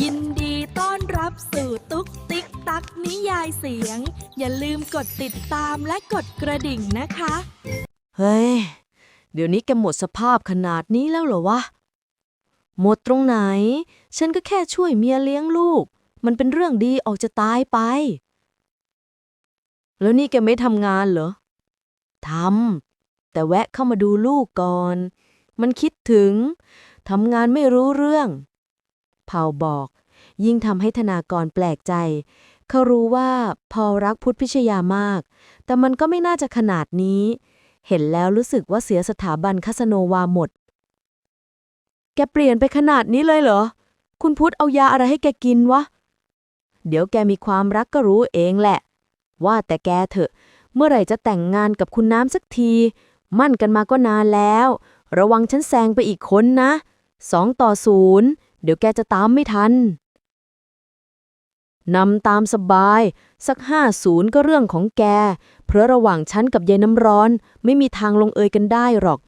ยินดีต้อนรับสู่ตุ๊กติ๊กตักนิยายเสียง อย่าลืมกดติดตามและกดกระดิ่งนะคะ เฮ้ย เดี๋ยวนี้แกหมดสภาพขนาดนี้แล้วเหรอวะ หมดตรงไหน ฉันก็แค่ช่วยเมียเลี้ยงลูก มันเป็นเรื่องดีออกจะตายไป แล้วนี่แกไม่ทำงานเหรอทำแต่แวะเข้ามาดูลูกก่อน มันคิดถึงทำงานไม่รู้เรื่อง เผาบอก ยิ่งทำให้ธนากรแปลกใจ เขารู้ว่าพอรักพุทธพิชยามาก แต่มันก็ไม่น่าจะขนาดนี้ เห็นแล้วรู้สึกว่าเสียสถาบันคาสโนวาหมด แกเปลี่ยนไปขนาดนี้เลยเหรอ คุณพุทธเอายาอะไรให้แกกินวะ เดี๋ยวแกมีความรักก็รู้เองแหละ ว่าแต่แกเถอะ เมื่อไหร่จะแต่งงานกับคุณน้ำสักที มั่นกันมาก็นานแล้ว ระวังฉันแซงไปอีกคนนะสองต่อศูนย์ เดี๋ยวแกจะตามไม่ทัน นำตามสบาย สักห้าศูนย์ก็เรื่องของแก เพราะระหว่างฉันกับยายน้ำร้อน ไม่มีทางลงเอยกันได้หรอก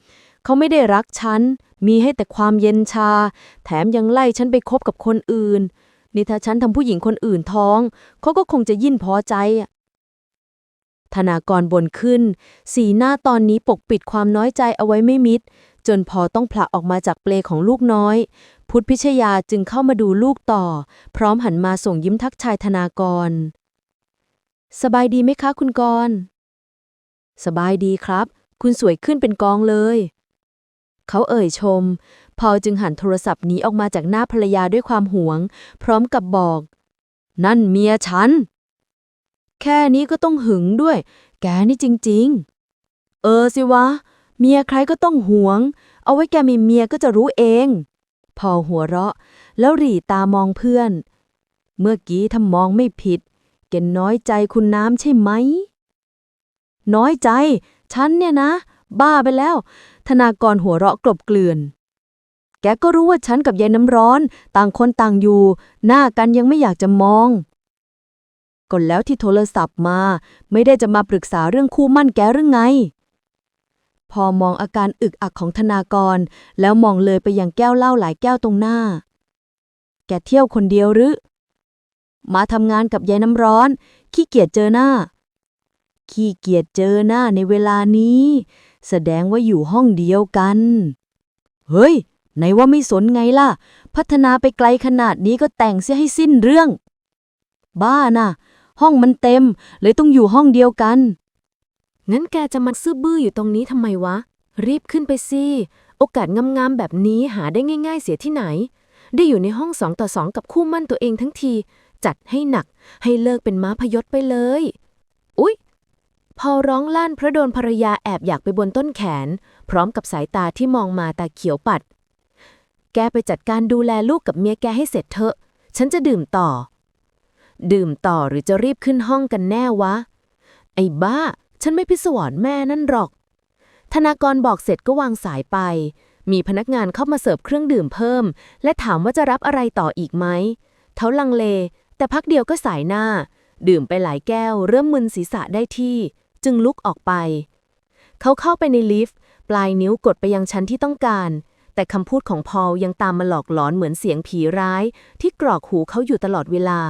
เขาไม่ได้รักฉัน มีให้แต่ความเย็นชา แถมยังไล่ฉันไปคบกับคนอื่น นี่ถ้าฉันทำผู้หญิงคนอื่นท้อง เขาก็คงจะยิ่นพอใจธนากรบนขึ้น สีหน้าตอนนี้ปกปิดความน้อยใจเอาไว้ไม่มิด จนพอต้องผละออกมาจากเปลของลูกน้อย พุทธพิชยาจึงเข้ามาดูลูกต่อ พร้อมหันมาส่งยิ้มทักทายธนากร สบายดีไหมคะคุณกรณ์สบายดีครับ คุณสวยขึ้นเป็นกองเลย เขาเอ่ยชม พอจึงหันโทรศัพท์หนีออกมาจากหน้าภรรยาด้วยความหวง พร้อมกับบอก นั่นเมียฉัน แค่นี้ก็ต้องหึงด้วย แกนี่จริง ๆ เออสิวะ เมียใครก็ต้องหวง เอาไว้แกมีเมียก็จะรู้เอง พอหัวเราะ แล้วหรี่ตามองเพื่อน เมื่อกี้ถ้ามองไม่ผิด แกน้อยใจคุณน้ำใช่ไหม น้อยใจ ฉันเนี่ยนะ บ้าไปแล้ว ธนากรหัวเราะกลบเกลื่อน แกก็รู้ว่าฉันกับยายน้ำร้อน ต่างคนต่างอยู่ หน้ากันยังไม่อยากจะมองก็แล้วที่โทรศัพท์มา ไม่ได้จะมาปรึกษาเรื่องคู่มั่นแกหรือไง พอมองอาการอึกอักของธนากร แล้วมองเลยไปยังแก้วเหล้าหลายแก้วตรงหน้า แกเที่ยวคนเดียวหรือ มาทำงานกับยายน้ำร้อน ขี้เกียจเจอหน้า ขี้เกียจเจอหน้าในเวลานี้ แสดงว่าอยู่ห้องเดียวกัน เฮ้ย ไหนว่าไม่สนไงล่ะ พัฒนาไปไกลขนาดนี้ก็แต่งเสียให้สิ้นเรื่อง บ้าน่ะ ห้องมันเต็ม เลยต้องอยู่ห้องเดียวกัน งั้นแกจะมาซื่อบื้ออยู่ตรงนี้ทำไมวะ รีบขึ้นไปสิ โอกาสงามๆแบบนี้หาได้ง่าย ๆ เสียที่ไหน ได้อยู่ในห้องสองต่อสองกับคู่มั่นตัวเองทั้งที จัดให้หนัก ให้เลิกเป็นม้าพยศไปเลย อุ๊ย พอร้องลั่นพระโดนภรรยาแอบอยากไปบนต้นแขน พร้อมกับสายตาที่มองมาตาเขียวปัด แกไปจัดการดูแลลูกกับเมียแกให้เสร็จเถอะ ฉันจะดื่มต่อ ดื่มต่อหรือจะรีบขึ้นห้องกันแน่วะ ไอ้บ้า ฉันไม่พิศวรแม่นั่นหรอก ธนากรบอกเสร็จก็วางสายไป มีพนักงานเข้ามาเสิร์ฟเครื่องดื่มเพิ่ม และถามว่าจะรับอะไรต่ออีกไหมเขาลังเล แต่พักเดียวก็สายหน้า ดื่มไปหลายแก้ว เริ่มมึนศีรษะได้ที่ จึงลุกออกไป เขาเข้าไปในลิฟต์ปลายนิ้วกดไปยังชั้นที่ต้องการ แต่คำพูดของพอลยังตามมาหลอกหลอนเหมือนเสียงผีร้าย ที่กรอกหูเขาอยู่ตลอดเวลา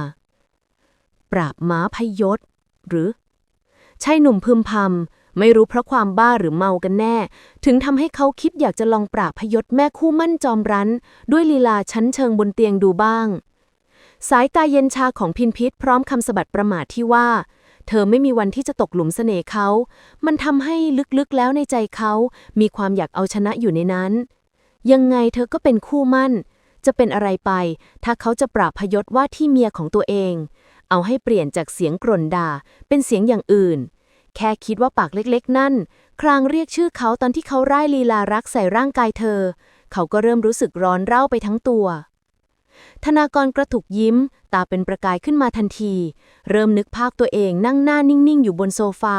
ปราบม้าพยศ หรือ ชายหนุ่มพึมพำไม่รู้เพราะความบ้าหรือเมากันแน่ ถึงทำให้เขาคิดอยากจะลองปราบพยศแม่คู่มั่นจอมรั้น ด้วยลีลาชั้นเชิงบนเตียงดูบ้าง สายตาเย็นชาของพินพิษพร้อมคำสะบัดประมาทที่ว่า เธอไม่มีวันที่จะตกหลุมเสน่ห์เขา มันทำให้ลึกๆแล้วในใจเขา มีความอยากเอาชนะอยู่ในนั้น ยังไงเธอก็เป็นคู่มั่น จะเป็นอะไรไป ถ้าเขาจะปราบพยศว่าที่เมียของตัวเอง เอาให้เปลี่ยนจากเสียงกร่นด่า เป็นเสียงอย่างอื่น แค่คิดว่าปากเล็กๆ นั่น ครางเรียกชื่อเขาตอนที่เขาไร่ลีลารักใส่ร่างกายเธอ เขาก็เริ่มรู้สึกร้อนเร่าไปทั้งตัว ธนากรกระถุกยิ้ม ตาเป็นประกายขึ้นมาทันที เริ่มนึกภาพตัวเองนั่งหน้านิ่งๆ อยู่บนโซฟา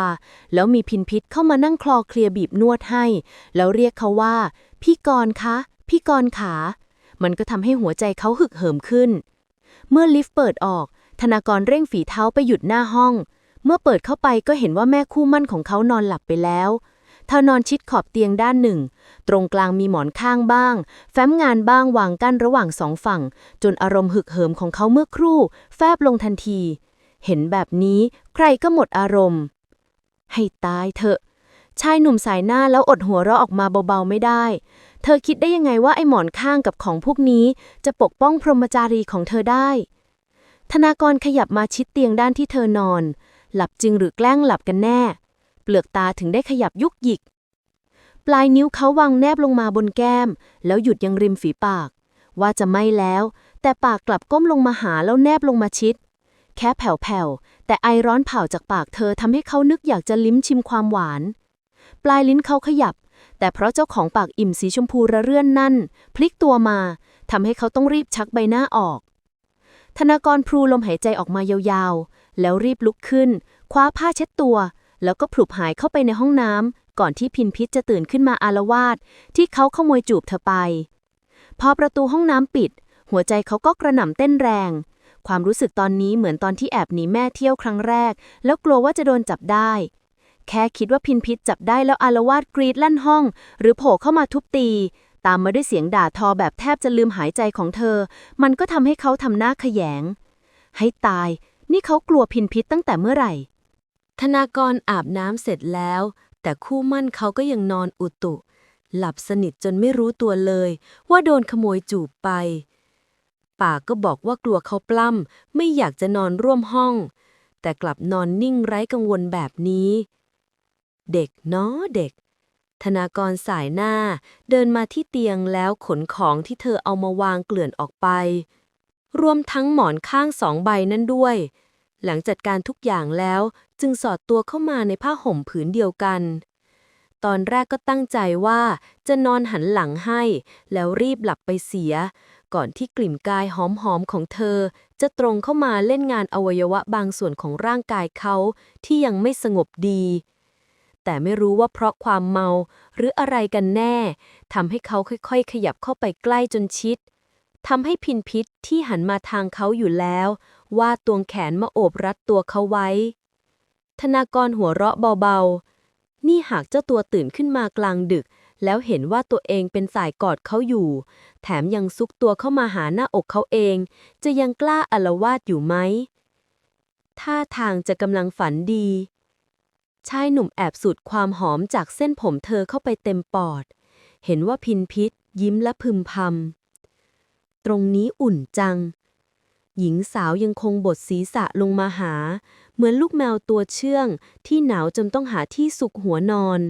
แล้วมีพินพิษเข้ามานั่งคลอเคลียร์บีบนวดให้ แล้วเรียกเขาว่า พี่กรณ์คะ พี่กรณ์ขา มันก็ทำให้หัวใจเขาหึกเหิมขึ้นเมื่อลิฟต์เปิดออก ธนากรเร่งฝีเท้าไปหยุดหน้าห้อง เมื่อเปิดเข้าไปก็เห็นว่าแม่คู่มั่นของเขานอนหลับไปแล้วเธอนอนชิดขอบเตียงด้านหนึ่ง ตรงกลางมีหมอนข้างบ้าง แฟ้มงานบ้างวางกั้นระหว่างสองฝั่ง จนอารมณ์หึกเหิมของเขาเมื่อครู่ แฟบลงทันที เห็นแบบนี้ใครก็หมดอารมณ์ ให้ตายเถอะ ชายหนุ่มสายหน้าแล้วอดหัวเราะออกมาเบาๆไม่ได้ เธอคิดได้ยังไงว่าไอ้หมอนข้างกับของพวกนี้ จะปกป้องพรหมจารีของเธอได้ ธนากรขยับมาชิดเตียงด้านที่เธอนอน หลับจริงหรือแกล้งหลับกันแน่ เปลือกตาถึงได้ขยับยุกยิก ปลายนิ้วเขาวางแนบลงมาบนแก้ม แล้วหยุดยังริมฝีปาก ว่าจะไม่แล้ว แต่ปากกลับก้มลงมาหาแล้วแนบลงมาชิด แค่แผ่วๆแต่ไอร้อนเผาจากปากเธอทำให้เขานึกอยากจะลิ้มชิมความหวาน ปลายลิ้นเขาขยับ แต่เพราะเจ้าของปากอิ่มสีชมพูระเรื่อนนั่น พลิกตัวมาทำให้เขาต้องรีบชักใบหน้าออก ธนากรพลูลมหายใจออกมายาวๆ แล้วรีบลุกขึ้น คว้าผ้าเช็ดตัว แล้วก็พลุบหายเข้าไปในห้องน้ำก่อนที่พินพิษจะตื่นขึ้นมาอารวาสที่เขาขโมยจูบเธอไป พอประตูห้องน้ำปิด หัวใจเขาก็กระหน่ำเต้นแรง ความรู้สึกตอนนี้เหมือนตอนที่แอบหนีแม่เที่ยวครั้งแรก แล้วกลัวว่าจะโดนจับได้ แค่คิดว่าพินพิษจับได้แล้วอารวาสกรีดลั่นห้อง หรือโผล่เข้ามาทุบตี ตามมาด้วยเสียงด่าทอแบบแทบจะลืมหายใจของเธอ มันก็ทำให้เขาทำหน้าขยง ให้ตาย นี่เขากลัวพินพิษตั้งแต่เมื่อไหร่ ธนากรอาบน้ำเสร็จแล้ว แต่คู่มั่นเขาก็ยังนอนอุตุ หลับสนิทจนไม่รู้ตัวเลย ว่าโดนขโมยจูบไปปาก็บอกว่ากลัวเขาปล้ำไม่อยากจะนอนร่วมห้อง แต่กลับนอนนิ่งไร้กังวลแบบนี้ เด็กเนาะเด็ก ธนากรสายหน้า เดินมาที่เตียงแล้วขนของที่เธอเอามาวางเกลื่อนออกไป รวมทั้งหมอนข้างสองใบนั่นด้วย หลังจัดการทุกอย่างแล้วจึงสอดตัวเข้ามาในผ้าห่มผืนเดียวกัน ตอนแรกก็ตั้งใจว่าจะนอนหันหลังให้ แล้วรีบหลับไปเสีย ก่อนที่กลิ่นกายหอมๆของเธอ จะตรงเข้ามาเล่นงานอวัยวะบางส่วนของร่างกายเขาที่ยังไม่สงบดี แต่ไม่รู้ว่าเพราะความเมาหรืออะไรกันแน่ทำให้เขาค่อยๆ ขยับเข้าไปใกล้จนชิดทำให้พินพิษที่หันมาทางเขาอยู่แล้ว ว่าดตวงแขนมาโอบรัดตัวเขาไว้ ธนากรหัวเราะเบาๆ นี่หากเจ้าตัวตื่นขึ้นมากลางดึก แล้วเห็นว่าตัวเองเป็นสายกอดเขาอยู่ แถมยังซุกตัวเข้ามาหาหน้าอกเขาเอง จะยังกล้าอลวาดอยู่ไหมท่าทางจะกำลังฝันดี ชายหนุ่มแอบสูดความหอมจากเส้นผมเธอเข้าไปเต็มปอด เห็นว่าพินพิษ ยิ้มและพึมพำ ตรงนี้อุ่นจัง หญิงสาวยังคงบดศีรษะลงมาหา เหมือนลูกแมวตัวเชื่อง ที่หนาวจนต้องหาที่สุกหัวนอน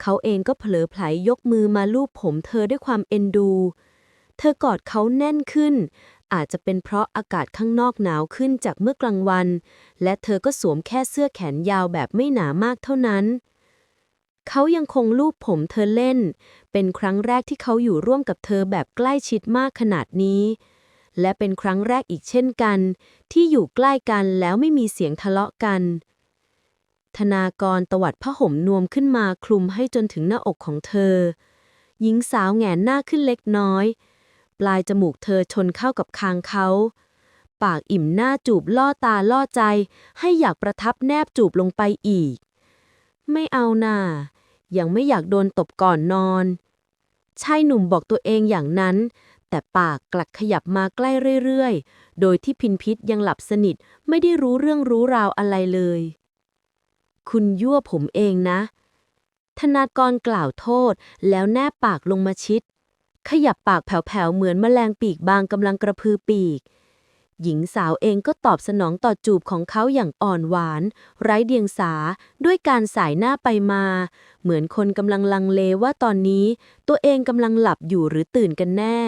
เขาเองก็เผลอไผลยกมือมาลูบผมเธอด้วยความเอ็นดู เธอกอดเขาแน่นขึ้น อาจจะเป็นเพราะอากาศข้างนอกหนาวขึ้นจากเมื่อกลางวัน และเธอก็สวมแค่เสื้อแขนยาวแบบไม่หนามากเท่านั้น เขายังคงลูบผมเธอเล่น เป็นครั้งแรกที่เขาอยู่ร่วมกับเธอแบบใกล้ชิดมากขนาดนี้ และเป็นครั้งแรกอีกเช่นกัน ที่อยู่ใกล้กันแล้วไม่มีเสียงทะเลาะกัน ธนากรตวัดผ้าห่มนวมขึ้นมาคลุมให้จนถึงหน้าอกของเธอ หญิงสาวแหงนหน้าขึ้นเล็กน้อย ปลายจมูกเธอชนเข้ากับคางเขา ปากอิ่มหน้าจูบล่อตาล่อใจ ให้อยากประทับแนบจูบลงไปอีก ไม่เอาน่ายังไม่อยากโดนตบก่อนนอนชายหนุ่มบอกตัวเองอย่างนั้น แต่ปากกลัดขยับมาใกล้เรื่อยๆ โดยที่พินพิษยังหลับสนิทไม่ได้รู้เรื่องรู้ราวอะไรเลย คุณยั่วผมเองนะ ธนากรกล่าวโทษแล้วแนบปากลงมาชิด ขยับปากแผ่วๆเหมือนแมลงปีกบางกำลังกระพือปีก หญิงสาวเองก็ตอบสนองต่อจูบของเขาอย่างอ่อนหวาน ไร้เดียงสาด้วยการสายหน้าไปมา เหมือนคนกำลังลังเลว่าตอนนี้ ตัวเองกำลังหลับอยู่หรือตื่นกันแน่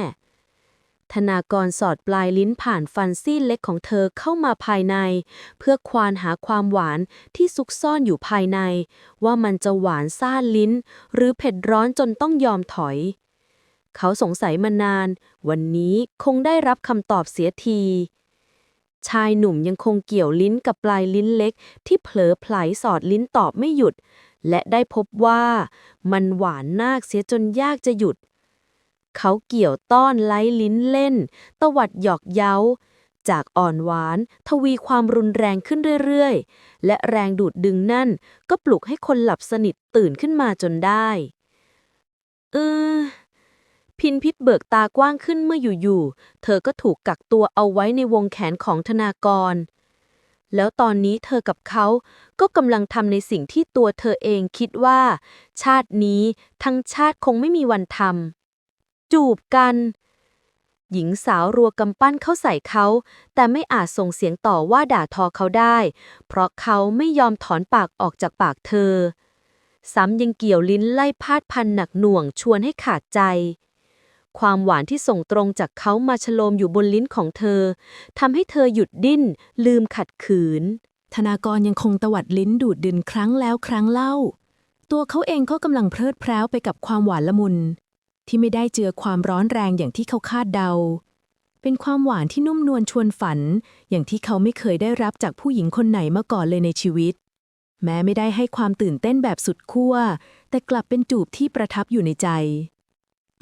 ธนากรสอดปลายลิ้นผ่านฟันซี่เล็กของเธอเข้ามาภายใน เพื่อควานหาความหวานที่ซุกซ่อนอยู่ภายใน ว่ามันจะหวานซ่านลิ้น หรือเผ็ดร้อนจนต้องยอมถอย เขาสงสัยมานาน วันนี้คงได้รับคำตอบเสียที ชายหนุ่มยังคงเกี่ยวลิ้นกับปลายลิ้นเล็ก ที่เผลอไผลสอดลิ้นตอบไม่หยุด และได้พบว่ามันหวานนากเสียจนยากจะหยุด เขาเกี่ยวต้อนไล้ลิ้นเล่น ตวัดหยอกเย้า จากอ่อนหวานทวีความรุนแรงขึ้นเรื่อยๆ และแรงดูดดึงนั่นก็ปลุกให้คนหลับสนิทตื่นขึ้นมาจนได้ เออ พินพิษเบิกตากว้างขึ้นเมื่ออยู่ๆ เธอก็ถูกกักตัวเอาไว้ในวงแขนของธนากร แล้วตอนนี้เธอกับเขาก็กำลังทำในสิ่งที่ตัวเธอเองคิดว่า ชาตินี้ทั้งชาติคงไม่มีวันทำจูบกัน หญิงสาวรัวกำปั้นเข้าใส่เขา แต่ไม่อาจส่งเสียงต่อว่าด่าทอเขาได้ เพราะเขาไม่ยอมถอนปากออกจากปากเธอ ซ้ำยังเกี่ยวลิ้นไล่พาดพันหนักหน่วงชวนให้ขาดใจ ความหวานที่ส่งตรงจากเขามาฉโลมอยู่บนลิ้นของเธอทำให้เธอหยุดดิ้น ลืมขัดขืน ธนากรยังคงตวัดลิ้นดูดดินครั้งแล้วครั้งเล่า ตัวเขาเองก็กำลังเพลิดเพล้าไปกับความหวานละมุน ที่ไม่ได้เจือความร้อนแรงอย่างที่เขาคาดเดา เป็นความหวานที่นุ่มนวลชวนฝัน อย่างที่เขาไม่เคยได้รับจากผู้หญิงคนไหนมาก่อนเลยในชีวิต แม้ไม่ได้ให้ความตื่นเต้นแบบสุดขั้วแต่กลับเป็นจูบที่ประทับอยู่ในใจ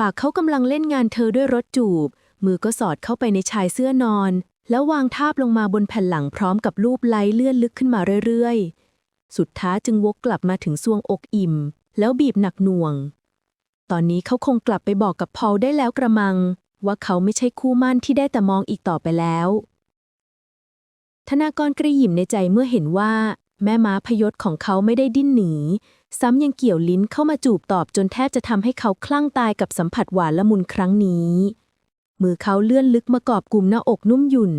ปากเขากำลังเล่นงานเธอด้วยรถจูบ มือก็สอดเข้าไปในชายเสื้อนอน แล้ววางทาบลงมาบนแผ่นหลังพร้อมกับลูบไล้เลื่อนลึกขึ้นมาเรื่อยๆ สุดท้ายจึงวกกลับมาถึงซวงอกอิ่ม แล้วบีบหนักหน่วง ตอนนี้เขาคงกลับไปบอกกับพอลได้แล้วกระมัง ว่าเขาไม่ใช่คู่มั่นที่ได้แต่มองอีกต่อไปแล้ว ธนากรกระยิ่มในใจเมื่อเห็นว่า แม่ม้าพยศของเขาไม่ได้ดิ้นหนี ซ้ำยังเกี่ยวลิ้นเข้ามาจูบตอบจนแทบจะทำให้เขาคลั่งตายกับสัมผัสหวานละมุนครั้งนี้ มือเขาเลื่อนลึกมากอบกลุ่มหน้าอกนุ่มหยุ่น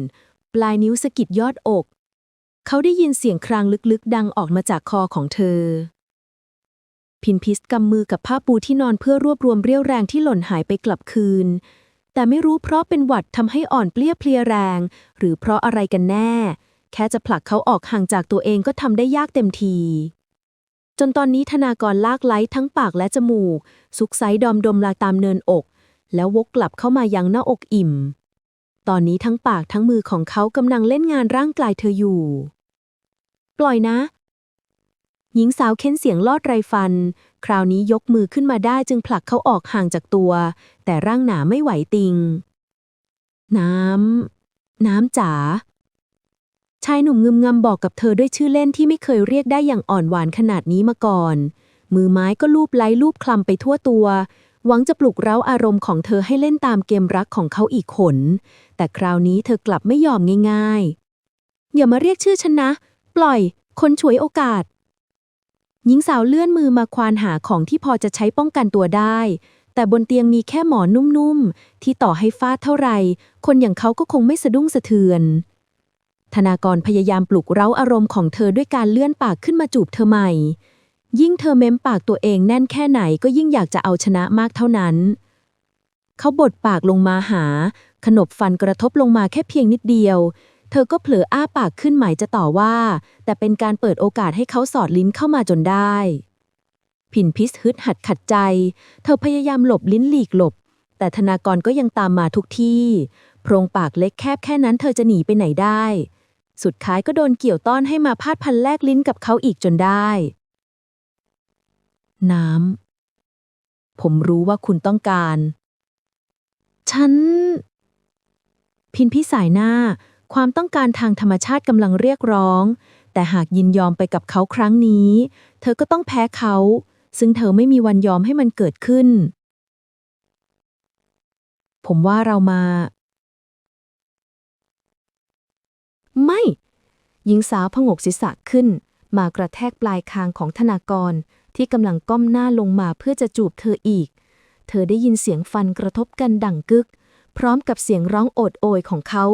ปลายนิ้วสะกิดยอดอก เขาได้ยินเสียงครางลึกๆ ดังออกมาจากคอของเธอ พินพิสกำมือกับผ้าปูที่นอนเพื่อรวบรวมเรี่ยวแรงที่หล่นหายไปกลับคืน แต่ไม่รู้เพราะเป็นหวัดทำให้อ่อนเปลี้ยเพลียแรง หรือเพราะอะไรกันแน่ แค่จะผลักเขาออกห่างจากตัวเองก็ทำได้ยากเต็มที จนตอนนี้ธนากรลากไล้ทั้งปากและจมูก ซุกไซดอมดมลาตามเนินอก แล้ววกกลับเข้ามายังหน้าอกอิ่ม ตอนนี้ทั้งปากทั้งมือของเขากำลังเล่นงานร่างกายเธออยู่ ปล่อยนะ หญิงสาวเค้นเสียงลอดไรฟัน คราวนี้ยกมือขึ้นมาได้จึงผลักเขาออกห่างจากตัว แต่ร่างหนาไม่ไหวติง น้ำ น้ำจ๋า ชายหนุ่มงึมงำบอกกับเธอด้วยชื่อเล่นที่ไม่เคยเรียกได้อย่างอ่อนหวานขนาดนี้มาก่อน มือไม้ก็ลูบไล้ลูบคลำไปทั่วตัว หวังจะปลุกเร้าอารมณ์ของเธอให้เล่นตามเกมรักของเขาอีกขน แต่คราวนี้เธอกลับไม่ยอมง่ายๆ อย่ามาเรียกชื่อฉันนะ ปล่อย คนฉวยโอกาส หญิงสาวเลื่อนมือมาควานหาของที่พอจะใช้ป้องกันตัวได้ แต่บนเตียงมีแค่หมอนนุ่มๆ ที่ต่อให้ฟาดเท่าไหร่ คนอย่างเขาก็คงไม่สะดุ้งสะเทือน ธนากรพยายามปลุกเร้าอารมณ์ของเธอด้วยการเลื่อนปากขึ้นมาจูบเธอใหม่ ยิ่งเธอเม้มปากตัวเองแน่นแค่ไหนก็ยิ่งอยากจะเอาชนะมากเท่านั้น เขาบดปากลงมาหา ขนบฟันกระทบลงมาแค่เพียงนิดเดียว เธอก็เผลออ้าปากขึ้นหมายจะต่อว่า แต่เป็นการเปิดโอกาสให้เขาสอดลิ้นเข้ามาจนได้ ผินพิสฮึดหัดขัดใจ เธอพยายามหลบลิ้นหลีกหลบ แต่ธนากรก็ยังตามมาทุกที่ โพรงปากเล็กแคบแค่นั้นเธอจะหนีไปไหนได้ สุดท้ายก็โดนเกี่ยวต้อนให้มาพาดพันแลกลิ้นกับเขาอีกจนได้ น้ำ ผมรู้ว่าคุณต้องการ ฉัน พินพิสายหน้า ความต้องการทางธรรมชาติกำลังเรียกร้อง แต่หากยินยอมไปกับเขาครั้งนี้ เธอก็ต้องแพ้เขา ซึ่งเธอไม่มีวันยอมให้มันเกิดขึ้น ผมว่าเรามา ไม่ หญิงสาวผงกศีรษะขึ้น มากระแทกปลายคางของธนากรที่กำลังก้มหน้าลงมาเพื่อจะจูบเธออีก เธอได้ยินเสียงฟันกระทบกันดังกึก พร้อมกับเสียงร้องโอดโอยของเขา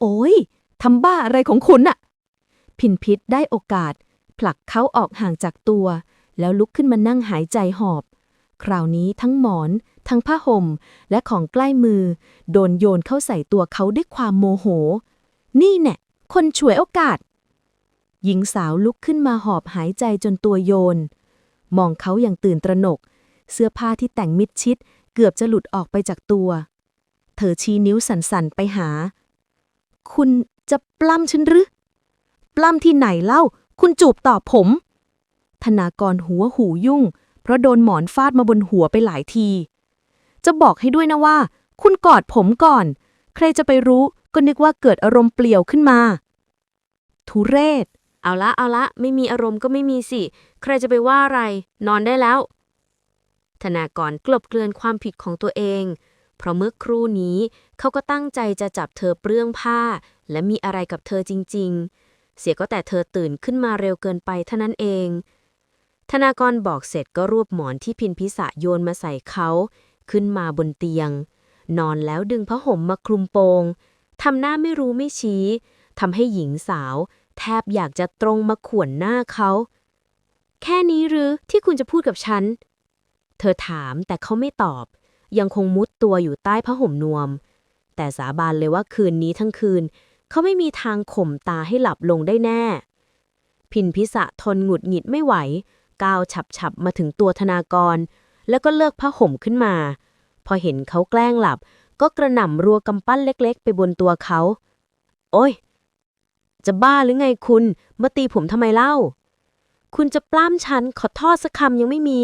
โอ้ยทำบ้าอะไรของคุณน่ะ พินพิษได้โอกาส ผลักเขาออกห่างจากตัว แล้วลุกขึ้นมานั่งหายใจหอบ คราวนี้ทั้งหมอน ทั้งผ้าห่ม และของใกล้มือ โดนโยนเข้าใส่ตัวเขาด้วยความโมโห นี่แน่คนฉวยโอกาส หญิงสาวลุกขึ้นมาหอบหายใจจนตัวโยน มองเขาอย่างตื่นตระหนก เสื้อผ้าที่แต่งมิดชิด เกือบจะหลุดออกไปจากตัว เธอชี้นิ้วสั่นๆไปหา คุณจะปล้ำฉันหรือ ปล้ำที่ไหนเล่า คุณจูบตอบผม ธนากรหัวหูยุ่ง เพราะโดนหมอนฟาดมาบนหัวไปหลายที จะบอกให้ด้วยนะว่า คุณกอดผมก่อน ใครจะไปรู้ก็นึกว่าเกิดอารมณ์เปลี่ยวขึ้นมา ทุเรศ เอาละเอาละ ไม่มีอารมณ์ก็ไม่มีสิ ใครจะไปว่าอะไร นอนได้แล้ว ธนากรกลบเกลื่อนความผิดของตัวเอง เพราะเมื่อครู่นี้เขาก็ตั้งใจจะจับเธอเปลื้องผ้า และมีอะไรกับเธอจริง ๆ เสียก็แต่เธอตื่นขึ้นมาเร็วเกินไปเท่านั้นเอง ธนากรบอกเสร็จก็รวบหมอนที่พินพิสะโยนมาใส่เขา ขึ้นมาบนเตียง นอนแล้วดึงผ้าห่มมาคลุมโปงทำหน้าไม่รู้ไม่ชี้ทำให้หญิงสาว แทบอยากจะตรงมาข่วนหน้าเขา แค่นี้หรือที่คุณจะพูดกับฉัน เธอถามแต่เขาไม่ตอบ ยังคงมุดตัวอยู่ใต้ผ้าห่มนวม แต่สาบานเลยว่าคืนนี้ทั้งคืน เขาไม่มีทางข่มตาให้หลับลงได้แน่ พินพิสะทนหงุดหงิดไม่ไหวก้าวฉับๆมาถึงตัวธนากร แล้วก็เลิกผ้าห่มขึ้นมา พอเห็นเขาแกล้งหลับ ก็กระหน่ำรัวกำปั้นเล็ก ๆ ไปบนตัวเขา โอ้ย จะบ้าหรือไงคุณ มาตีผมทำไมเล่า คุณจะปล้ำฉันขอโทษสักคำยังไม่มี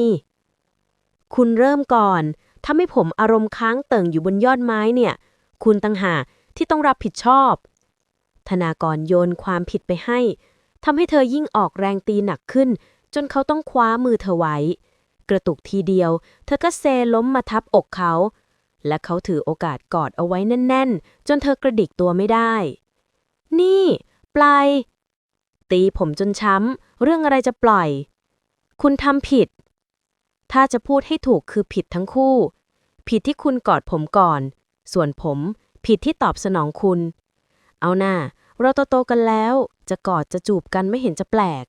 คุณเริ่มก่อนทำให้ผมอารมณ์ค้างเติ่งอยู่บนยอดไม้เนี่ย คุณตั้งหาที่ต้องรับผิดชอบ ธนากรโยนความผิดไปให้ทำให้เธอยิ่งออกแรงตีหนักขึ้น จนเขาต้องคว้ามือเธอไว้ กระตุกทีเดียว เธอก็เซล้มมาทับอกเขา และเขาถือโอกาสกอดเอาไว้แน่น ๆ จนเธอกระดิกตัวไม่ได้ นี่ ปลายตีผมจนช้ำ เรื่องอะไรจะปล่อย คุณทำผิด ถ้าจะพูดให้ถูกคือผิดทั้งคู่ ผิดที่คุณกอดผมก่อน ส่วนผมผิดที่ตอบสนองคุณ เอาหน่าเราโตๆกันแล้ว จะกอดจะจูบกันไม่เห็นจะแปลก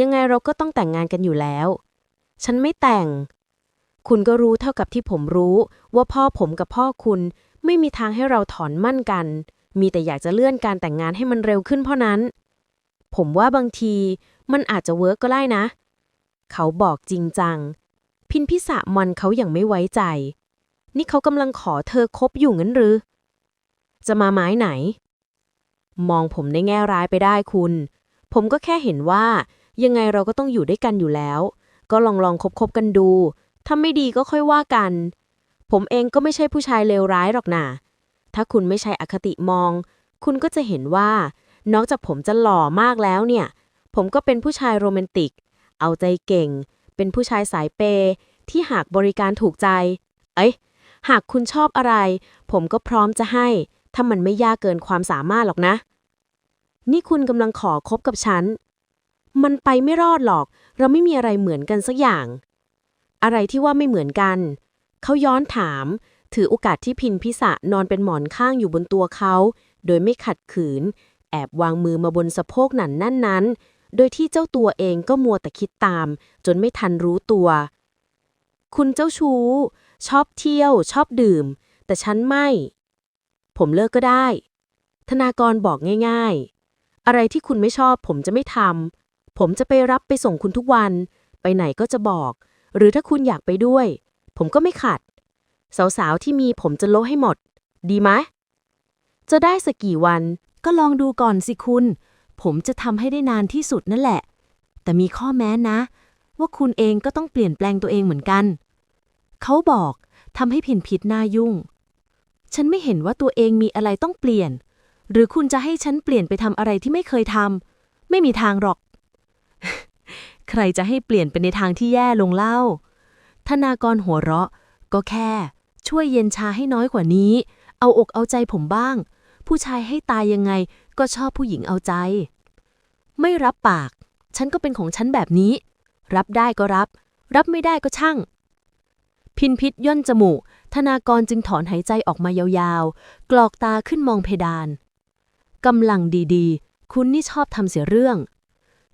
ยังไงเราก็ต้องแต่งงานกันอยู่แล้ว ฉันไม่แต่ง คุณก็รู้เท่ากับที่ผมรู้ ว่าพ่อผมกับพ่อคุณไม่มีทางให้เราถอนมั่นกัน มีแต่อยากจะเลื่อนการแต่งงานให้มันเร็วขึ้นเพราะนั้น ผมว่าบางทีมันอาจจะเวิร์กก็ได้นะ เขาบอกจริงจัง พินพิสะมันเขาอย่างไม่ไว้ใจ นี่เขากำลังขอเธอคบอยู่งั้นหรือ จะมาไม้ไหน มองผมในแง่ร้ายไปได้คุณ ผมก็แค่เห็นว่ายังไงเราก็ต้องอยู่ด้วยกันอยู่แล้ว ก็ลองลองคบคบกันดู ถ้าไม่ดีก็ค่อยว่ากัน ผมเองก็ไม่ใช่ผู้ชายเลวร้ายหรอกนะถ้าคุณไม่ใช่อคติมอง คุณก็จะเห็นว่า นอกจากผมจะหล่อมากแล้วเนี่ย ผมก็เป็นผู้ชายโรแมนติก เอาใจเก่ง เป็นผู้ชายสายเปย์ที่หากบริการถูกใจ เอ้ย หากคุณชอบอะไร ผมก็พร้อมจะให้ ถ้ามันไม่ยากเกินความสามารถหรอกนะ นี่คุณกำลังขอคบกับฉัน มันไปไม่รอดหรอก เราไม่มีอะไรเหมือนกันสักอย่าง อะไรที่ว่าไม่เหมือนกัน เขาย้อนถาม ถือโอกาสที่พินพิสะนอนเป็นหมอนข้างอยู่บนตัวเขา โดยไม่ขัดขืน แอบวางมือมาบนสะโพกหนันนั่นนั้น โดยที่เจ้าตัวเองก็มัวแต่คิดตาม จนไม่ทันรู้ตัว คุณเจ้าชู้ ชอบเที่ยว ชอบดื่ม แต่ฉันไม่ ผมเลิกก็ได้ ธนากรบอกง่าย ๆ อะไรที่คุณไม่ชอบผมจะไม่ทำ ผมจะไปรับไปส่งคุณทุกวัน ไปไหนก็จะบอก หรือถ้าคุณอยากไปด้วย ผมก็ไม่ขัด สาวๆที่มีผมจะโละให้หมด ดีไหมจะได้สักกี่วัน ก็ลองดูก่อนสิคุณ ผมจะทำให้ได้นานที่สุดนั่นแหละ แต่มีข้อแม้นะ ว่าคุณเองก็ต้องเปลี่ยนแปลงตัวเองเหมือนกัน เขาบอกทำให้ผินพิษหน้ายุ่ง ฉันไม่เห็นว่าตัวเองมีอะไรต้องเปลี่ยน หรือคุณจะให้ฉันเปลี่ยนไปทำอะไรที่ไม่เคยทำไม่มีทางหรอก ใครจะให้เปลี่ยนไปในทางที่แย่ลงเล่า ธนากรหัวเราะ ก็แค่ ช่วยเย็นชาให้น้อยกว่านี้ เอาอกเอาใจผมบ้าง ผู้ชายให้ตายยังไงก็ชอบผู้หญิงเอาใจ ไม่รับปาก ฉันก็เป็นของฉันแบบนี้ รับได้ก็รับ รับไม่ได้ก็ช่าง พินพิษย่นจมูก ธนากรจึงถอนหายใจออกมายาวๆ กรอกตาขึ้นมองเพดานกำลังดีๆ คุณนี่ชอบทำเสียเรื่อง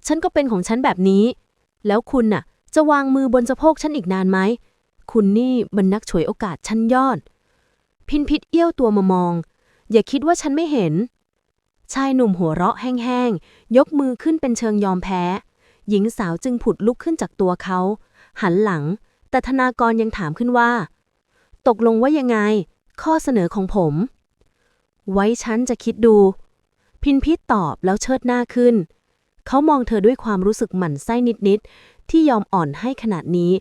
ฉันก็เป็นของฉันแบบนี้ แล้วคุณน่ะ จะวางมือบนสะโพกฉันอีกนานไหม คุณนี่มันนักฉวยโอกาสชั้นยอด พินพิษเอี้ยวตัวมามอง อย่าคิดว่าฉันไม่เห็น ชายหนุ่มหัวเราะแห้งๆ ยกมือขึ้นเป็นเชิงยอมแพ้ หญิงสาวจึงผุดลุกขึ้นจากตัวเขา หันหลัง แต่ธนากรยังถามขึ้นว่า ตกลงว่ายังไง ข้อเสนอของผม ไว้ฉันจะคิดดู พินพิษตอบแล้วเชิดหน้าขึ้น เขามองเธอด้วยความรู้สึกหมั่นไส้นิดๆ ที่ยอมอ่อนให้ขนาดนี้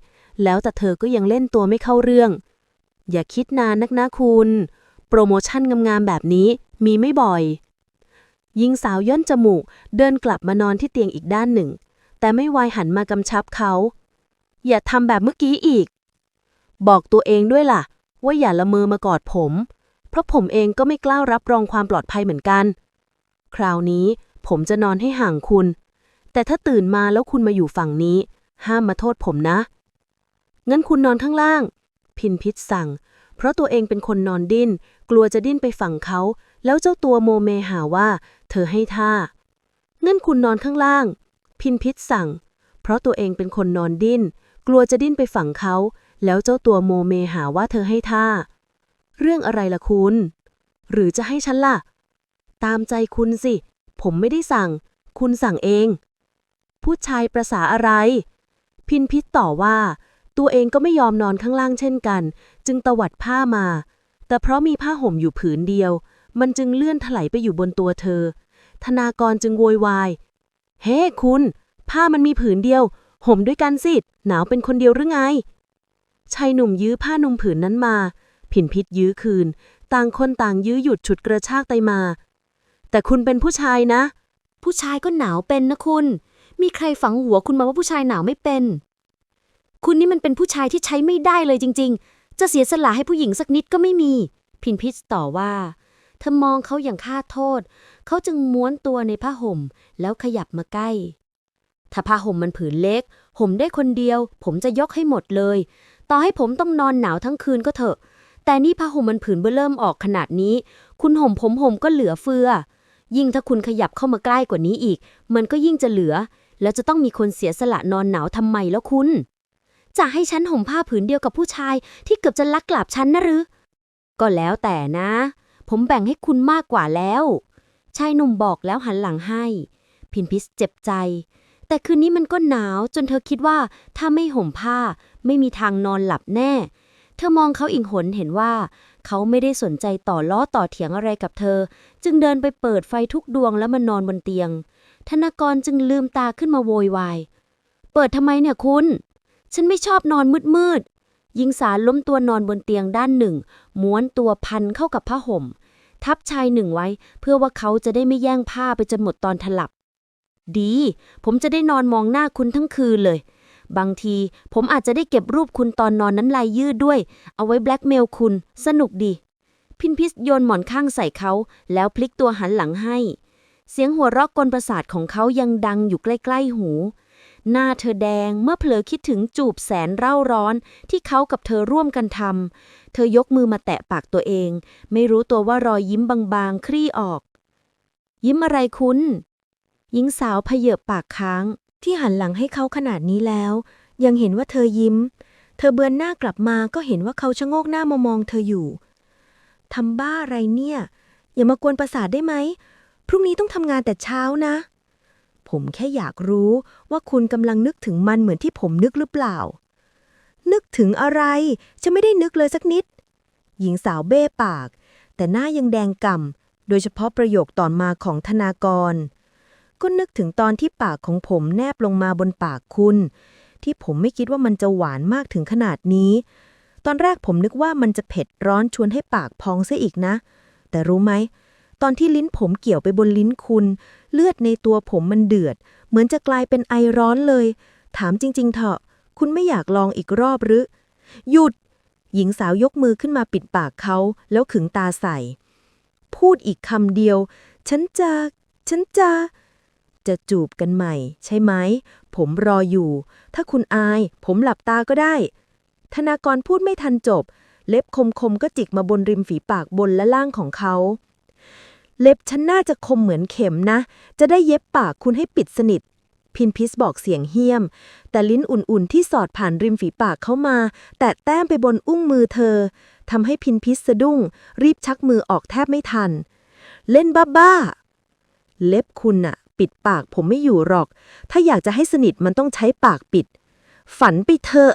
แล้วแต่เธอก็ยังเล่นตัวไม่เข้าเรื่อง อย่าคิดนานนักนะคุณ โปรโมชั่นงามๆแบบนี้มีไม่บ่อยหญิงสาวย่นจมูกเดินกลับมานอนที่เตียงอีกด้านหนึ่ง แต่ไม่ไวายหันมากำชับเขา อย่าทำแบบเมื่อกี้อีก บอกตัวเองด้วยล่ะ ว่าอย่าละเมอมากอดผม เพราะผมเองก็ไม่กล้ารับรองความปลอดภัยเหมือนกัน คราวนี้ ผมจะนอนให้ห่างคุณ แต่ถ้าตื่นมาแล้วคุณมาอยู่ฝั่งนี้ ห้ามมาโทษผมนะ งั้นคุณนอนข้างล่าง พินพิษสั่ง เพราะตัวเองเป็นคนนอนดิ้น กลัวจะดิ้นไปฝั่งเขา แล้วเจ้าตัวโมเมหาว่า เธอให้ท่า งั้นคุณนอนข้างล่าง พินพิษสั่ง เพราะตัวเองเป็นคนนอนดิ้น กลัวจะดิ้นไปฝั่งเขา แล้วเจ้าตัวโมเมหาว่าเธอให้ท่า เรื่องอะไรล่ะคุณ หรือจะให้ฉันล่ะ ตามใจคุณสิ ผมไม่ได้สั่ง คุณสั่งเอง ผู้ชายประษาอะไร พินพิษต่อว่า ตัวเองก็ไม่ยอมนอนข้างล่างเช่นกัน จึงตวัดผ้ามา แต่เพราะมีผ้าห่มอยู่ผืนเดียว มันจึงเลื่อนถลายไปอยู่บนตัวเธอ ธนากรจึงโวยวาย เฮ้คุณ ผ้ามันมีผืนเดียว ห่มด้วยกันสิ หนาวเป็นคนเดียวหรือไง ชายหนุ่มยื้อผ้านุ่มผืนนั้นมาผินพิษยื้อคืน ต่างคนต่างยื้อหยุดฉุดกระชากไปมา แต่คุณเป็นผู้ชายนะ ผู้ชายก็หนาวเป็นนะคุณ มีใครฝังหัวคุณมาว่าผู้ชายหนาวไม่เป็น คุณนี่มันเป็นผู้ชายที่ใช้ไม่ได้เลยจริง ๆ จะเสียสละให้ผู้หญิงสักนิดก็ไม่มี พินพิษต่อว่า เธอมองเขาอย่างฆ่าโทษ เขาจึงม้วนตัวในผ้าห่ม แล้วขยับมาใกล้ ถ้าผ้าห่มมันผืนเล็ก ห่มได้คนเดียว ผมจะยกให้หมดเลย ต่อให้ผมต้องนอนหนาวทั้งคืนก็เถอะ แต่นี่ผ้าห่มมันผืนเบื้อเริ่มออกขนาดนี้ คุณห่มผมห่มก็เหลือเฟือ ยิ่งถ้าคุณขยับเข้ามาใกล้กว่านี้อีก มันก็ยิ่งจะเหลือ แล้วจะต้องมีคนเสียสละนอนหนาวทำไมแล้วคุณ จะให้ฉันห่มผ้าผืนเดียวกับผู้ชายที่เกือบจะลักกลับฉันนะหรือ ก็แล้วแต่นะ ผมแบ่งให้คุณมากกว่าแล้ว ชายหนุ่มบอกแล้วหันหลังให้ พินพิสเจ็บใจ แต่คืนนี้มันก็หนาวจนเธอคิดว่าถ้าไม่ห่มผ้า ไม่มีทางนอนหลับแน่ เธอมองเขาอิงหนเห็นว่า เขาไม่ได้สนใจต่อล้อต่อเถียงอะไรกับเธอ จึงเดินไปเปิดไฟทุกดวงแล้วมานอนบนเตียง ธนากรจึงลืมตาขึ้นมาโวยวาย เปิดทำไมเนี่ยคุณ ฉันไม่ชอบนอนมืดๆหญิงสาวล้มตัวนอนบนเตียงด้านหนึ่ง ม้วนตัวพันเข้ากับผ้าห่ม ทับชายหนึ่งไว้ เพื่อว่าเขาจะได้ไม่แย่งผ้าไปจนหมดตอนถลับ ดี ผมจะได้นอนมองหน้าคุณทั้งคืนเลย บางที ผมอาจจะได้เก็บรูปคุณตอนนอนนั้นลายยืดด้วย เอาไว้แบล็กเมลคุณ สนุกดี พินพิสโยนหมอนข้างใส่เขา แล้วพลิกตัวหันหลังให้ เสียงหัวเราะกลประสาทของเขายังดังอยู่ใกล้ ๆ หู หน้าเธอแดงเมื่อเผลอคิดถึงจูบแสนเร่าร้อนที่เขากับเธอร่วมกันทำ เธอยกมือมาแตะปากตัวเอง ไม่รู้ตัวว่ารอยยิ้มบางๆ คลี่ออก ยิ้มอะไรคุณหญิงสาวเพเยบปากค้าง ที่หันหลังให้เขาขนาดนี้แล้ว ยังเห็นว่าเธอยิ้ม เธอเบือนหน้ากลับมาก็เห็นว่าเขาชะโงกหน้ามามองเธออยู่ทำบ้าอะไรเนี่ย อย่ามากวนประสาทได้ไหม พรุ่งนี้ต้องทำงานแต่เช้านะ ผมแค่อยากรู้ว่าคุณกำลังนึกถึงมันเหมือนที่ผมนึกหรือเปล่า นึกถึงอะไรฉันไม่ได้นึกเลยสักนิด หญิงสาวเบ้ปาก แต่หน้ายังแดงก่ำโดยเฉพาะประโยคต่อมาของธนากร ก็นึกถึงตอนที่ปากของผมแนบลงมาบนปากคุณ ที่ผมไม่คิดว่ามันจะหวานมากถึงขนาดนี้ ตอนแรกผมนึกว่ามันจะเผ็ดร้อนชวนให้ปากพองซะอีกนะ แต่รู้ไหม ตอนที่ลิ้นผมเกี่ยวไปบนลิ้นคุณ เลือดในตัวผมมันเดือด เหมือนจะกลายเป็นไอร้อนเลย ถามจริง ๆ เถอะ คุณไม่อยากลองอีกรอบหรือ หยุด หญิงสาวยกมือขึ้นมาปิดปากเขาแล้วขึงตาใส่ พูดอีกคำเดียว ฉันจะ ฉันจะ จะจูบกันใหม่ ใช่ไหม ผมรออยู่ ถ้าคุณอาย ผมหลับตาก็ได้ ธนากรพูดไม่ทันจบ เล็บคมๆก็จิกมาบนริมฝีปากบนและล่างของเขา เล็บฉันน่าจะคมเหมือนเข็มนะ จะได้เย็บปากคุณให้ปิดสนิท พินพิสบอกเสียงเฮี้ยม แต่ลิ้นอุ่นๆที่สอดผ่านริมฝีปากเข้ามา แตะแต้มไปบนอุ้งมือเธอทำให้พินพิสสะดุ้ง รีบชักมือออกแทบไม่ทัน เล่นบ้าๆเล็บคุณน่ะ ปิดปากผมไม่อยู่หรอก ถ้าอยากจะให้สนิทมันต้องใช้ปากปิด ฝันไปเถอะ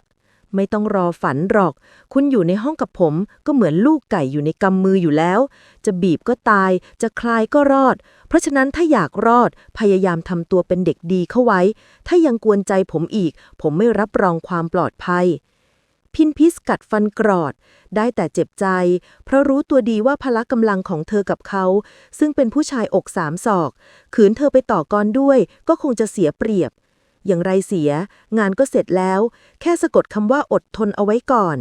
ไม่ต้องรอฝันหรอก คุณอยู่ในห้องกับผมก็เหมือนลูกไก่อยู่ในกำมืออยู่แล้ว จะบีบก็ตาย จะคลายก็รอด เพราะฉะนั้นถ้าอยากรอด พยายามทำตัวเป็นเด็กดีเข้าไว้ ถ้ายังกวนใจผมอีก ผมไม่รับรองความปลอดภัย พินพิสกัดฟันกรอด ได้แต่เจ็บใจ เพราะรู้ตัวดีว่าพละกำลังของเธอกับเขา ซึ่งเป็นผู้ชายอกสามศอก ขืนเธอไปต่อกรด้วย ก็คงจะเสียเปรียบ อย่างไรเสีย งานก็เสร็จแล้ว แค่สะกดคำว่าอดทนเอาไว้ก่อน